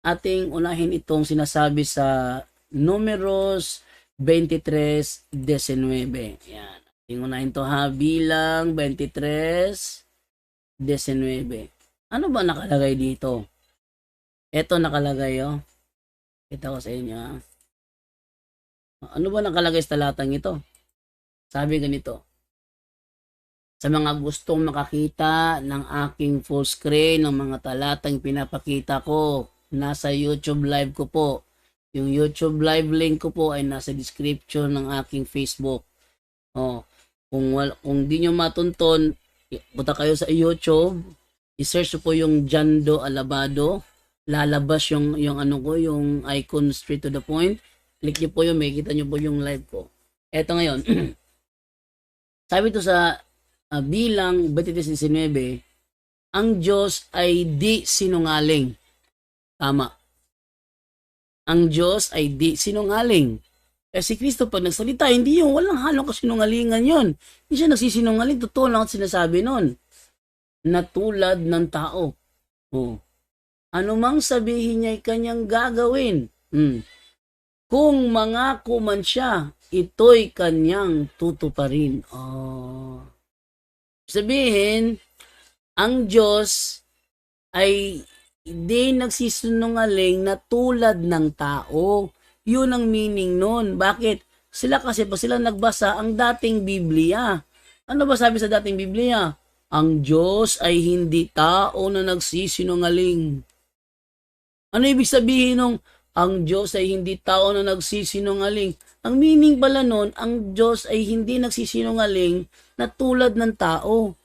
ating unahin itong sinasabi sa numeros 23.19. Yan. Ating unahin to ha, bilang 23.19. Ano ba nakalagay dito? Ito nakalagay oh. Kita ko sa inyo ha. Ano ba nakalagay sa talatang ito? Sabi ganito. Sa mga gustong makakita ng aking full screen, ng mga talatang pinapakita ko, nasa YouTube live ko po. Yung YouTube live link ko po ay nasa description ng aking Facebook. Oh, kung wal, kung di nyo matunton, punta kayo sa YouTube, i-search po yung Jando Alabado, lalabas yung yung ano ko, yung icon straight to the point. Click nyo po yun, makikita nyo po yung live ko. Eto ngayon. Sabi to sa uh, bilang 23.19, ang Diyos ay di sinungaling. Tama. Ang Diyos ay di sinungaling. Eh si Kristo pag nagsalita, hindi yung walang halong kasinungalingan yon. Hindi siya nagsisinungaling, totoo lang at sinasabi nun. Na tulad ng tao. Oh. Ano mang sabihin niya ay kanyang gagawin. Hmm. Kung mangako man siya, ito'y kanyang tutuparin. Oh. Sabihin, ang Diyos ay hindi nagsisinungaling na tulad ng tao. Yun ang meaning nun. Bakit? Sila kasi pa sila nagbasa ang dating Biblia. Ano ba sabi sa dating Biblia? Ang Diyos ay hindi tao na nagsisinungaling. Ano ibig sabihin nung ang Diyos ay hindi tao na nagsisinungaling? Ang meaning pala nun, ang Diyos ay hindi nagsisinungaling na tulad ng tao.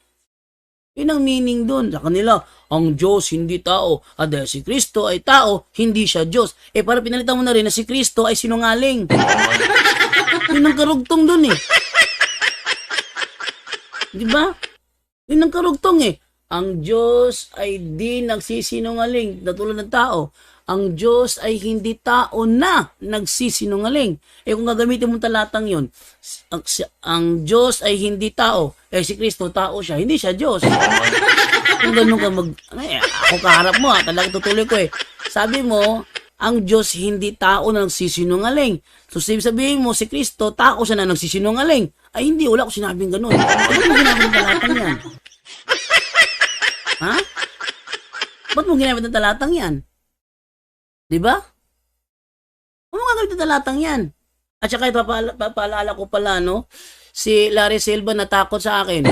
Yun ang meaning doon. Sa kanila, ang Diyos hindi tao. At dahil si Kristo ay tao, hindi siya Diyos. Eh para pinalitan mo na rin na si Kristo ay sinungaling. Yun ang karugtong doon eh. Di ba? Yun ang karugtong eh. Ang Diyos ay di nagsisinungaling na tulad ng tao. Ang Diyos ay hindi tao na nagsisinungaling. Eh kung gagamitin mo talatang yun, ang, ang Diyos ay hindi tao. Eh si Kristo tao siya, hindi siya Diyos. kung ganun ka mag... Ay, ako kaharap mo ha, talagang tutuloy ko eh. Sabi mo, ang Diyos hindi tao na nagsisinungaling. So sabihin mo, si Kristo, tao siya na nagsisinungaling. Ay hindi, wala ko sinabing ganun. Ano mo ginamit ng talatang yan? Ha? Ba't mo ginamit ng talatang yan? Di ba? Ano nga gawin talatang yan? At saka ito, papala, papaalala ko pala, no? Si Larry Silva natakot sa akin.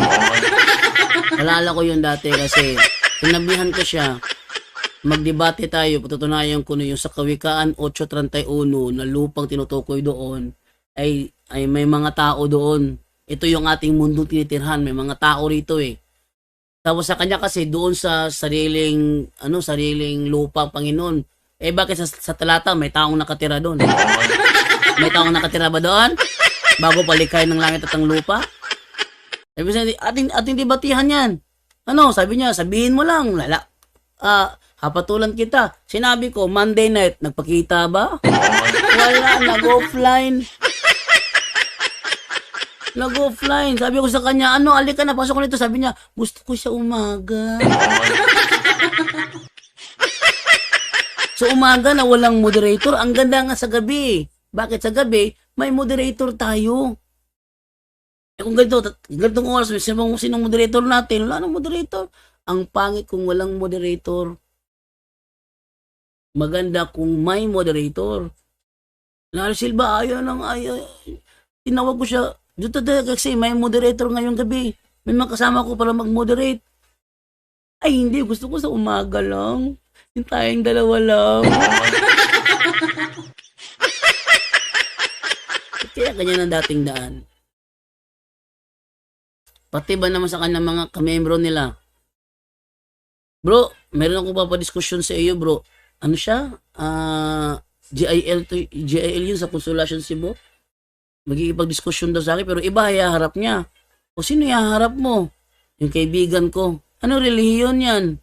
Alala ko yun dati kasi sinabihan ko siya, magdebate tayo, patutunayan ko na yung sa Kawikaan 8.31 na lupang tinutukoy doon ay, ay may mga tao doon. Ito yung ating mundong tinitirhan, may mga tao rito eh. Tapos sa kanya kasi doon sa sariling ano sariling lupa Panginoon eh bakit sa, sa talata may taong nakatira doon? may taong nakatira ba doon? Bago palikay ng langit at ang lupa? Sabi niya, ating, ating debatihan yan. Ano, sabi niya, sabihin mo lang, lala, ah, hapatulan kita. Sinabi ko, Monday night, nagpakita ba? Wala, nag-offline. Nag-offline. Sabi ko sa kanya, ano, alika na, pasok ko nito. Sabi niya, gusto ko sa umaga. Sa umaga na walang moderator, ang ganda nga sa gabi. Bakit sa gabi, may moderator tayo. Eh kung ganito, ganitong oras, sinong, sinong moderator natin? Wala nang moderator. Ang pangit kung walang moderator. Maganda kung may moderator. Lalo Silva, ayaw lang, ayaw. Tinawag ko siya, dito talaga kasi may moderator ngayong gabi. May mga kasama ko para mag-moderate. Ay, hindi. Gusto ko sa umaga lang. Yung tayong dalawa lang. Kaya ganyan ang dating daan. Pati ba naman sa kanilang mga kamembro nila? Bro, meron akong papadiskusyon sa iyo, bro. Ano siya? Ah, uh, GIL, to, GIL yun sa Consolation Cebu. Magkikipag-diskusyon daw sa akin, pero iba haharap niya. O sino haharap mo? Yung kaibigan ko. Ano relihiyon yan?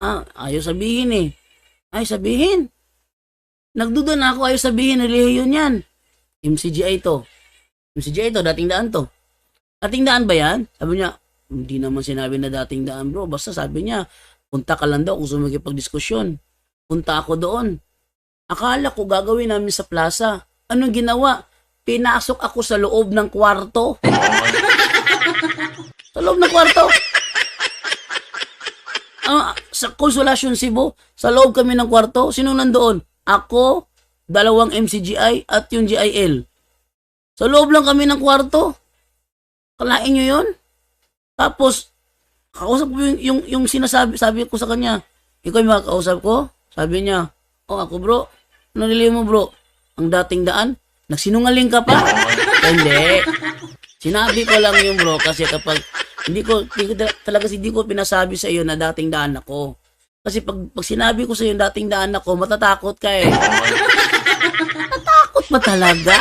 Ah, ayaw sabihin eh. Ay sabihin. Nagduda na ako, ayaw sabihin, relihiyon yan. MCGI to. MCGI to, dating daan to. Dating daan ba yan? Sabi niya, hindi naman sinabi na dating daan bro. Basta sabi niya, punta ka lang daw kung sumagipag-diskusyon. Punta ako doon. Akala ko gagawin namin sa plaza. Anong ginawa? Pinasok ako sa loob ng kwarto. sa loob ng kwarto. Ah, sa Consolacion Cebu, sa loob kami ng kwarto. Sino nandoon? Ako, dalawang MCGI at yung GIL. Sa loob lang kami ng kwarto. Kalain nyo yun? Tapos, kausap ko yung, yung, yung sinasabi sabi ko sa kanya, ikaw yung makakausap ko? Sabi niya, oh ako bro, ano nililiw mo bro? Ang dating daan? Nagsinungaling ka pa? hindi. Sinabi ko lang yung bro kasi kapag hindi ko, talaga hindi ko pinasabi sa iyo na dating daan ako. Kasi pag, pag sinabi ko sa iyo dating daan ako, matatakot ka eh. Matatakot ba talaga?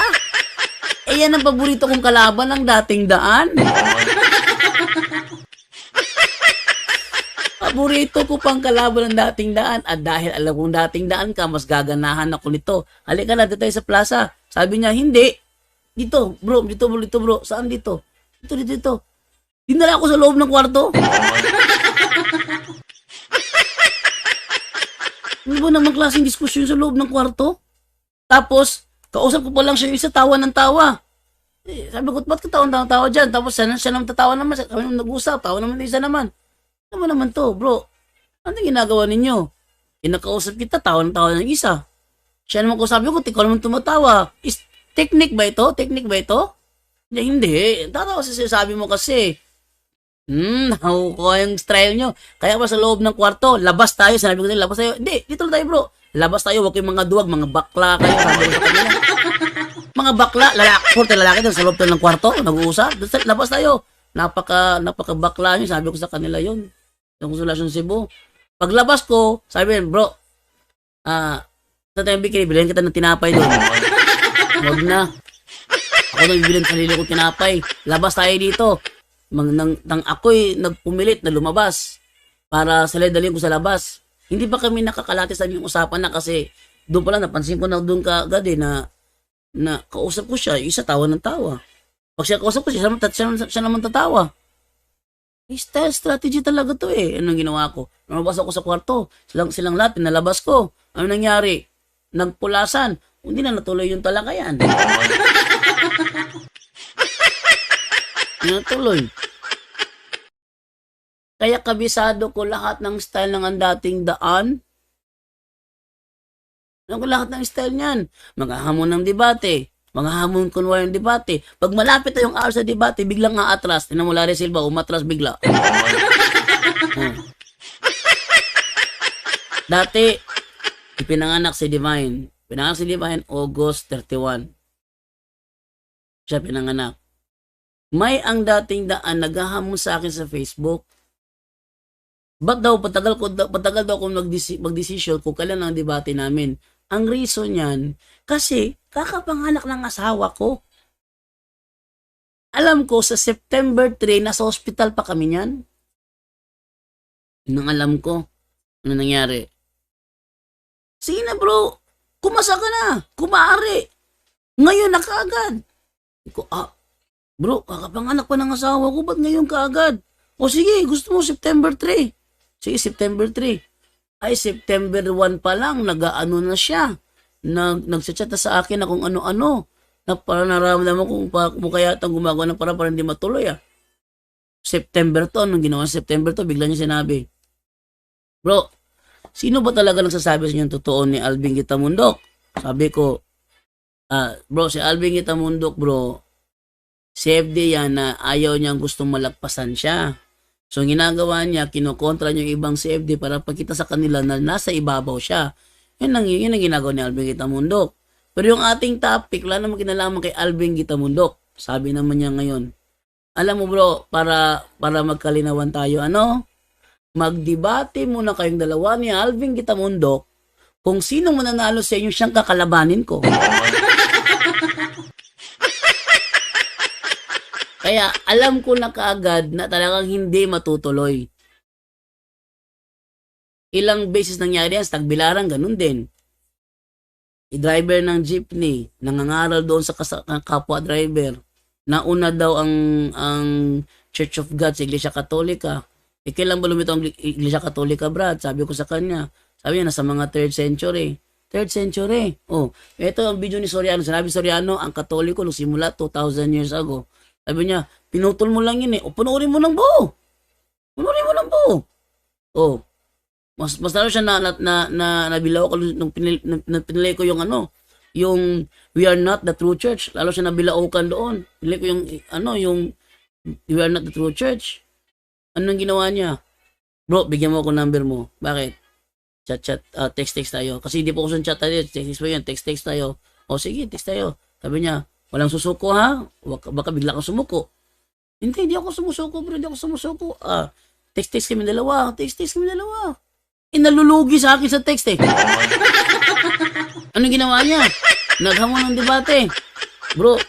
Eh yan ang paborito kong kalaban ng dating daan. Paborito ko pang kalaban ng dating daan at dahil alam kong dating daan ka, mas gaganahan ako nito. Halika na, tayo sa plaza. Sabi niya, hindi. Dito, bro, dito bro, dito bro. Saan dito? Dito, dito, dito. Dinala ako sa loob ng kwarto. Ano ba naman klaseng diskusyon sa loob ng kwarto? Tapos, kausap ko pa lang siya yung isa, tawa ng tawa. Eh, sabi ko, ba't ka tawa ng tawa dyan? Tapos siya, siya naman tatawa naman, kami naman nag-usap, tawa naman yung isa naman. Ano ba naman to, bro? Ano ginagawa ninyo? Inakausap kita, tawa ng tawa ng isa. Siya naman ko sabi ko, ikaw naman tumatawa. Is, technique ba ito? Technique ba ito? Hindi, hindi. Tatawa sa sinasabi mo kasi. Hmm, nakukuha yung style nyo. Kaya pa sa loob ng kwarto, labas tayo. Sinabi ko din, labas tayo. Hindi, dito lang tayo bro. Labas tayo, huwag kayong mga duwag, mga bakla kayo. Sabi ko sa kanila. mga bakla, lalaki, purte lalaki doon sa loob tayo ng kwarto, nag-uusap. Labas tayo. Napaka, napaka bakla nyo. Sabi ko sa kanila yun. Yung Consolacion Cebu. Paglabas ko, sabi bro, ah, sa tayo bikini, bilhin kita ng tinapay doon. Huwag na. Ako na bibili ng sarili ko tinapay. Labas tayo dito. Mang, nang, nang ako'y nagpumilit na lumabas para salay-dalhin ko sa labas. Hindi pa kami nakakalati sa aming usapan na kasi doon pala napansin ko na doon ka agad eh na, na kausap ko siya, yung isa tawa ng tawa. Pag siya kausap ko siya, siya, siya, siya naman tatawa. Eh, Style strategy talaga to eh. Anong ginawa ko? Lumabas ako sa kwarto. Silang, silang lahat, pinalabas ko. Ano nangyari? Nagpulasan. Hindi na natuloy yung talakayan. Natuloy. Kaya kabisado ko lahat ng style ng ang dating daan. Alam ko lahat ng style niyan. Maghahamon ng debate. Maghahamon kunwari ng debate. Pag malapit na yung hour sa debate, biglang nga atras. Tinan mo Larry Silva, umatras bigla. Hmm. Dati, ipinanganak si Divine. Pinanganak si Divine August 31. Siya pinanganak. May ang dating daan naghahamon sa akin sa Facebook. Ba't daw patagal ko patagal daw ako magdesi, magdesisyon kung kailan ang debate namin? Ang reason niyan kasi kakapanganak ng asawa ko. Alam ko sa September 3 nasa hospital pa kami niyan. Yun alam ko. Ano nangyari? Sige na bro, kumasa ka na, kumaari. Ngayon na kaagad. Ko, ah, bro, kakapanganak pa ng asawa ko, ba't ngayon kaagad? O sige, gusto mo September 3. Sige, September 3. Ay, September 1 pa lang, nag-ano na siya. Nag, nagchat na sa akin na kung ano-ano. Na parang nararamdaman ko kung pa, mukha yata gumagawa ng para para hindi matuloy ah. September to, anong ginawa September to, bigla niya sinabi. Bro, sino ba talaga nagsasabi sa inyo yung totoo ni Alvin Gitamundok? Sabi ko, ah, bro, si Alvin Gitamundok, bro, CFD yan na ayaw niyang gustong malagpasan siya. So, ang ginagawa niya, kinokontra niya yung ibang CFD para pakita sa kanila na nasa ibabaw siya. Yun ang, yun ang ginagawa ni Alvin Gitamundok. Pero yung ating topic, wala namang kinalaman kay Alvin Gitamundok. Sabi naman niya ngayon, alam mo bro, para, para magkalinawan tayo, ano? Magdebate muna kayong dalawa ni Alvin Gitamundok kung sino mananalo sa inyo siyang kakalabanin ko. Kaya alam ko na kaagad na talagang hindi matutuloy. Ilang beses nangyari yan sa Tagbilaran, ganun din. I-driver ng jeepney, nangangaral doon sa kapwa driver. Nauna daw ang ang Church of God sa Iglesia Katolika. E kailan ba lumito ang Iglesia Katolika, Brad? Sabi ko sa kanya, Sabi niya, nasa mga 3rd century. 3rd century. Oh, ito ang video ni Soriano. Sinabi Soriano, ang katoliko nung simula 2,000 years ago. Sabi niya, pinutol mo lang yun eh. O, panoorin mo ng buo. Panoorin mo ng buo. Oh, mas mas lalo siya na na na, na nabilaw ko nung pinil, na, ko yung ano, yung we are not the true church. Lalo siya nabilaukan doon. Pinili ko yung ano, yung we are not the true church. Anong ginawa niya? Bro, bigyan mo ako number mo. Bakit? Chat chat uh, text text tayo. Kasi hindi po ako chat tayo. Text text mo yan. Text text tayo. O sige, text tayo. Sabi niya, walang susuko ha? Baka, baka bigla kang sumuko. Hindi, hindi ako sumusuko bro. Hindi ako sumusuko. Ah, text text kami dalawa. Text text kami dalawa. Inalulugi sa akin sa text eh. Anong ginawa niya? Naghamon ng debate. Bro,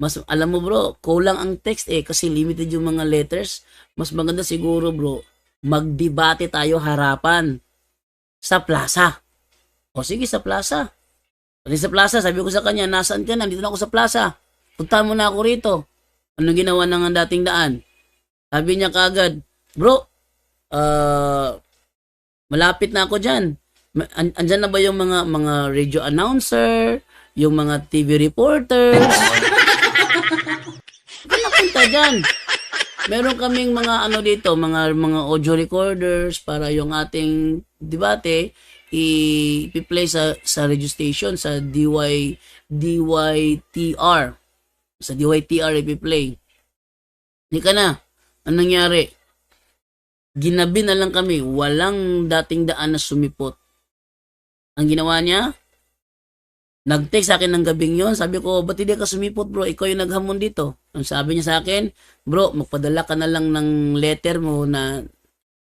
mas alam mo bro, kulang ang text eh kasi limited yung mga letters. Mas maganda siguro bro, magdebate tayo harapan sa plaza. O sige, sa plaza. Pati sa plaza, sabi ko sa kanya, nasaan ka na? Dito na ako sa plaza. Punta mo na ako rito. Anong ginawa ng dating daan? Sabi niya kagad, bro, uh, malapit na ako dyan. An- andyan na ba yung mga mga radio announcer, yung mga TV reporters? Punta dyan. Meron kaming mga ano dito, mga mga audio recorders para yung ating debate i-play sa sa radio station sa DY DYTR. Sa DYTR i-play. Hindi ka na. Anong nangyari? Ginabi na lang kami. Walang dating daan na sumipot. Ang ginawa niya, nag-text sa akin ng gabing yon Sabi ko, ba't hindi ka sumipot bro? Ikaw yung naghamon dito. Ang sabi niya sa akin, bro, magpadala ka na lang ng letter mo na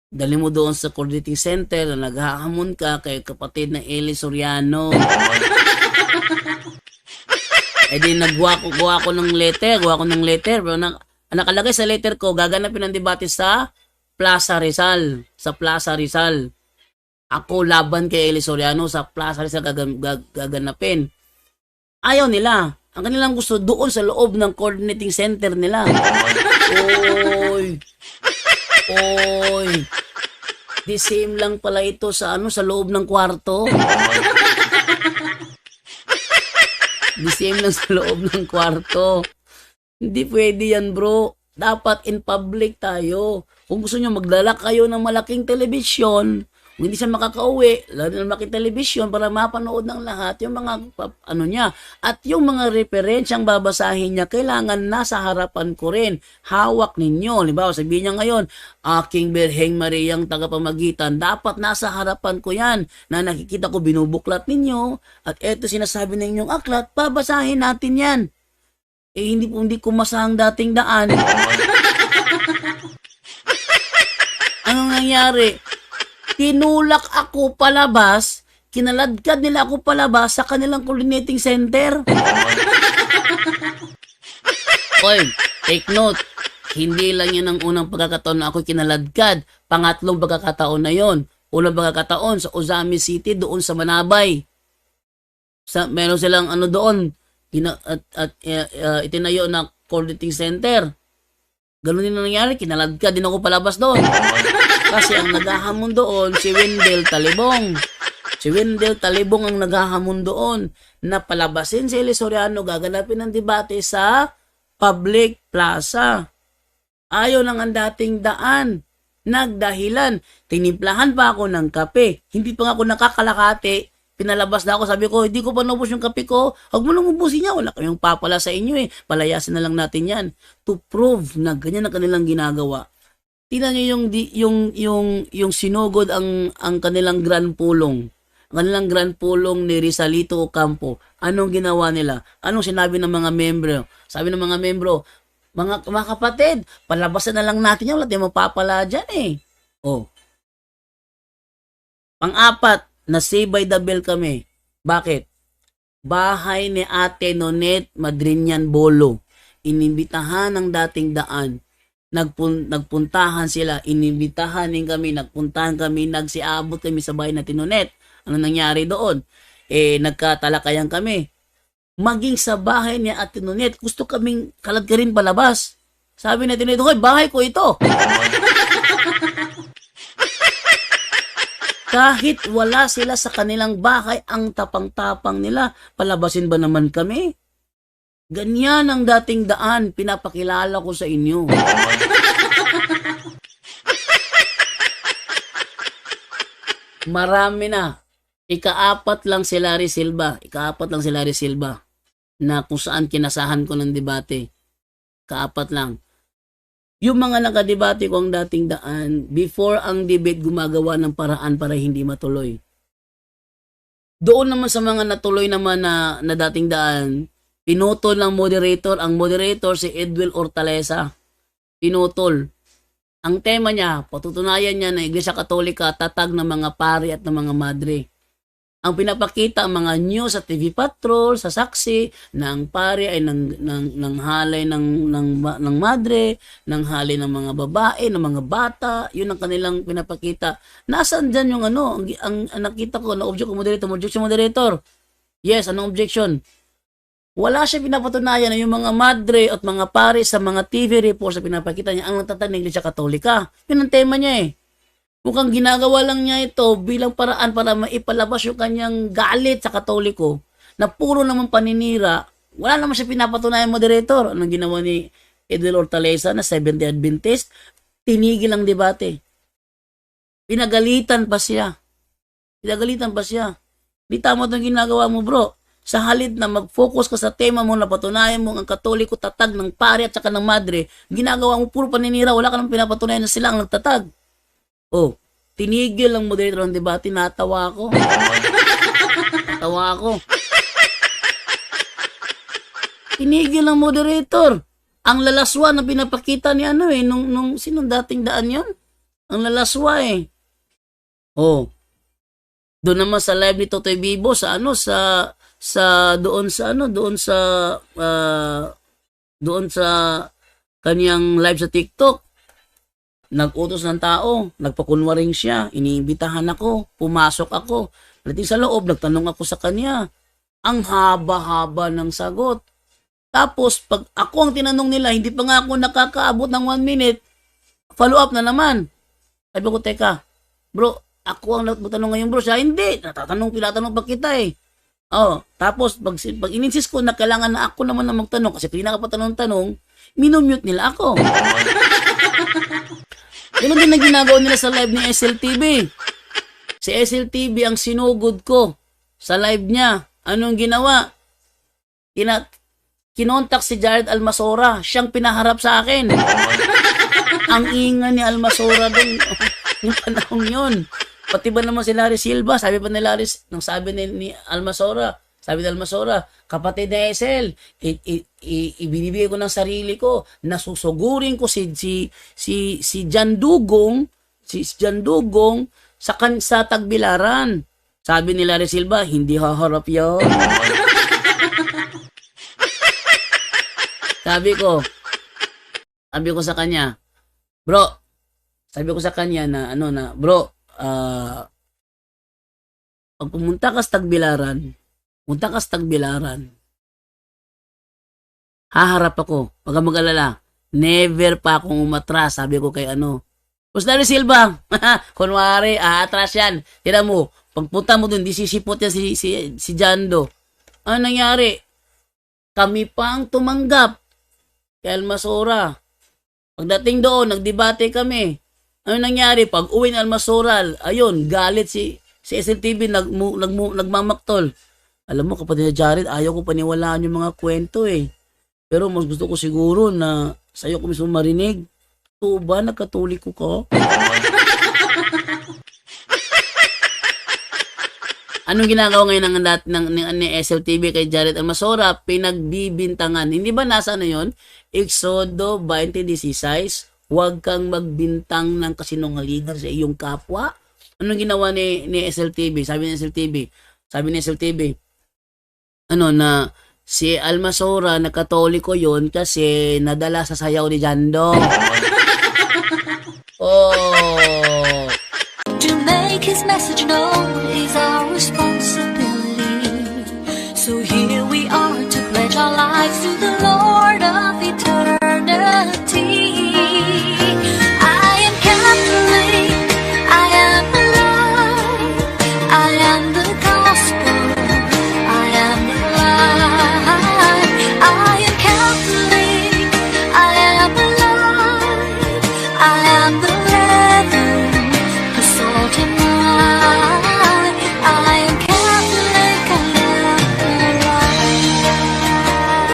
dali mo doon sa coordinating center na naghahamon ka kay kapatid na Eli Soriano. eh di nagwa ko, ng letter, gawa ko ng letter. Pero na, nakalagay sa letter ko, gaganapin ang debate sa Plaza Rizal. Sa Plaza Rizal. Ako laban kay Eli Soriano sa Plaza Rizal gagan, gag, gaganapin. Ayaw nila. Ang kanilang gusto doon sa loob ng coordinating center nila. Oy. Oy. The same lang pala ito sa ano sa loob ng kwarto. The same lang sa loob ng kwarto. Hindi pwede yan, bro. Dapat in public tayo. Kung gusto nyo magdala kayo ng malaking telebisyon, hindi siya makakauwi, lalo na malaking telebisyon para mapanood ng lahat yung mga ano niya. At yung mga referensyang babasahin niya, kailangan nasa harapan ko rin. Hawak ninyo. Halimbawa, sabihin niya ngayon, aking Birheng Mariang tagapamagitan, dapat nasa harapan ko yan na nakikita ko binubuklat ninyo at eto sinasabi ng inyong aklat, babasahin natin yan. Eh, hindi po hindi ko masahang dating daan. Anong nangyari? Tinulak ako palabas, kinaladkad nila ako palabas sa kanilang coordinating center. Oy, take note. Hindi lang yan ang unang pagkakataon na ako kinaladkad. Pangatlong pagkakataon na yon. Unang pagkakataon sa Ozami City, doon sa Manabay. Sa, meron silang ano doon, gina, at, at uh, uh, itinayo na coordinating center. Ganun din ang nangyari, kinaladkad din ako palabas doon. Kasi ang naghahamon doon, si Wendell Talibong. Si Wendell Talibong ang naghahamon doon na palabasin si Elisoriano gaganapin ng debate sa public plaza. Ayaw lang ang dating daan. Nagdahilan. Tinimplahan pa ako ng kape. Hindi pa ako nakakalakate. Pinalabas na ako. Sabi ko, hindi ko pa naubos yung kape ko. Huwag mo lang ubusin niya. Wala kaming papala sa inyo eh. Palayasin na lang natin yan. To prove na ganyan ang kanilang ginagawa. Tingnan niyo yung yung yung yung sinugod ang ang kanilang grand pulong. Ang kanilang grand pulong ni Rizalito Ocampo. Anong ginawa nila? Anong sinabi ng mga membro? Sabi ng mga membro, mga, mga kapatid, palabasan na lang natin yan. Wala tayong mapapala dyan eh. Oh. Pang-apat, na save by the bell kami. Bakit? Bahay ni Ate Nonet Madrinian Bolo. Inimbitahan ng dating daan nagpun nagpuntahan sila, inimbitahan din kami, nagpuntahan kami, nagsiabot kami sa bahay na Tinonet. Ano nangyari doon? Eh, nagkatalakayan kami. Maging sa bahay niya at Tinonet, gusto kaming kalad ka rin palabas. Sabi na Tinonet, hoy, bahay ko ito. Kahit wala sila sa kanilang bahay, ang tapang-tapang nila, palabasin ba naman kami? Ganyan ang dating daan, pinapakilala ko sa inyo. Marami na. Ikaapat lang si Larry Silva. Ikaapat lang si Larry Silva na kung saan kinasahan ko ng debate. Kaapat lang. Yung mga nakadebate ko ang dating daan, before ang debate gumagawa ng paraan para hindi matuloy. Doon naman sa mga natuloy naman na, na dating daan, pinutol ng moderator, ang moderator si Edwin Ortalesa. Pinutol. Ang tema niya, patutunayan niya na Iglesia Katolika tatag ng mga pari at ng mga madre. Ang pinapakita ang mga news sa TV Patrol, sa saksi, na ang pari ay ng, ng, ng halay ng, ng, ng madre, ng halay ng mga babae, ng mga bata, yun ang kanilang pinapakita. Nasaan dyan yung ano, ang, ang, ang nakita ko, na object ko moderator, objection moderator. Yes, anong objection? Wala siya pinapatunayan na yung mga madre at mga pare sa mga TV reports na pinapakita niya ang natatag ng Iglesia Katolika. Yun ang tema niya eh. Mukhang ginagawa lang niya ito bilang paraan para maipalabas yung kanyang galit sa Katoliko na puro naman paninira. Wala naman siya pinapatunayan moderator. Anong ginawa ni Edwin Ortalesa na 70 Adventist? Tinigil ang debate. Pinagalitan pa siya. Pinagalitan pa siya. Di tama itong ginagawa mo bro sa halid na mag-focus ka sa tema mo na patunayan mo ang katoliko tatag ng pare at saka ng madre, ginagawa mo puro paninira, wala ka nang pinapatunayan na sila ang nagtatag. Oh, tinigil ang moderator ng debate, natawa ako. natawa ako. Tinigil ang moderator. Ang lalaswa na pinapakita ni ano eh, nung, nung sinong dating daan yon Ang lalaswa eh. Oh, doon naman sa live ni Totoy Bibo sa ano sa sa doon sa ano doon sa ah, doon sa kaniyang live sa TikTok. Nag-utos ng tao nagpakunwaring siya iniimbitahan ako pumasok ako. Pagdating sa loob nagtanong ako sa kanya ang haba-haba ng sagot. Tapos pag ako ang tinanong nila hindi pa nga ako nakakaabot ng one minute follow up na naman. Sabi ko teka bro ako ang nagtanong ngayon bro. Siya hindi. Natatanong tinatanong pa kita eh Oh, tapos pag, pag ininsist ko na kailangan na ako naman na magtanong kasi tuwing nakapatanong-tanong, minumute nila ako. Ganun din na ginagawa nila sa live ni SLTV. Si SLTV ang sinugod ko sa live niya. Anong ginawa? Kina kinontak si Jared Almasora. Siyang pinaharap sa akin. ang inga ni Almasora dun yung panahon yun. Pati ba naman si Larry Silva, sabi pa ni Larry, nung sabi ni, ni Almasora, sabi ni Almasora, kapatid na SL, i- i- i- ibinibigay ko ng sarili ko, nasusugurin ko si si si si Jan Dugong, si Jan Dugong sa kan sa Tagbilaran. Sabi ni Larry Silva, hindi haharap 'yon. sabi ko, sabi ko sa kanya, bro, sabi ko sa kanya na ano na, bro, ah pag pumunta ka sa Tagbilaran, punta ka sa Tagbilaran, haharap ako. Huwag kang mag-alala. Never pa akong umatras, sabi ko kay ano. Larry Silva, kunwari, aatras yan. Tira mo, pagpunta mo dun, di sisipot yan si, si, si Jando. Ano nangyari? Kami pa ang tumanggap kay Almasora. Pagdating doon, nagdebate kami. Ano nangyari? Pag uwi ng Almasoral, ayun, galit si si SLTV nag, nag, nagmamaktol. Alam mo, kapatid na Jared, ayaw ko paniwalaan yung mga kwento eh. Pero mas gusto ko siguro na sa'yo ko mismo marinig. Oo ba, nagkatoliko ka? Anong ginagawa ngayon ng, ng, ng, ng, ng SLTV kay Jared Almasora? Pinagbibintangan. Hindi ba nasa ano yun? Exodo 2016, huwag kang magbintang ng kasinungalingan sa iyong kapwa. Anong ginawa ni, ni SLTV? Sabi ni SLTV, sabi ni SLTV, ano na, si Almasora na katoliko yon kasi nadala sa sayaw ni Jando. oh. To make his message known is our responsibility.